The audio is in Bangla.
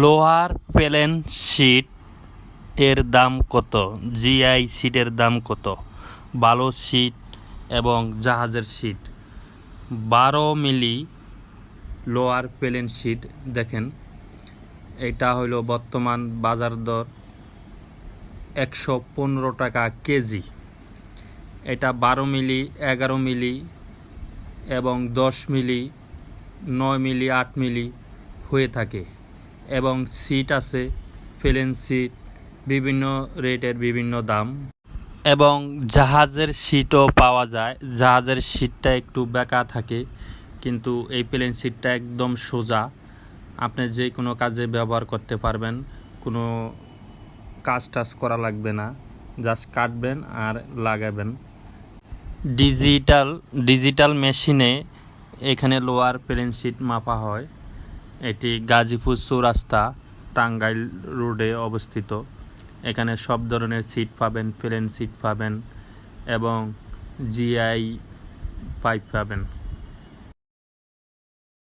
লোহার প্লেন শিট এর দাম কত? জিআই শিটের দাম কত? ভালো শিট এবং জাহাজের শিট। বারো মিলি লোয়ার প্লেন শিট, দেখেন। এটা হইল বর্তমান বাজার দর একশো পনেরো টাকা কেজি। এটা বারো মিলি, এগারো মিলি এবং দশ মিলি, নয় মিলি, আট মিলি হয়ে থাকে। এবং সিট আছে প্লেন সিট বিভিন্ন রেটের বিভিন্ন দাম। এবং জাহাজের সিটও পাওয়া যায়। জাহাজের সিটটা একটু বেঁকা থাকে, কিন্তু এই প্লেন সিটটা একদম সোজা। আপনি যে কোনো কাজে ব্যবহার করতে পারবেন। কোনো কাজ টাজ করা লাগবে না। জাস্ট কাটবেন আর লাগাবেন। ডিজিটাল ডিজিটাল মেশিনে এখানে লোয়ার প্লেন শিট মাপা হয়। এটি গাজীপুর চৌরাস্তা টাঙ্গাইল রোডে অবস্থিত। এখানে সব ধরনের সিট পাবেন, প্লেন সিট পাবেন এবং জিআই পাইপ পাবেন।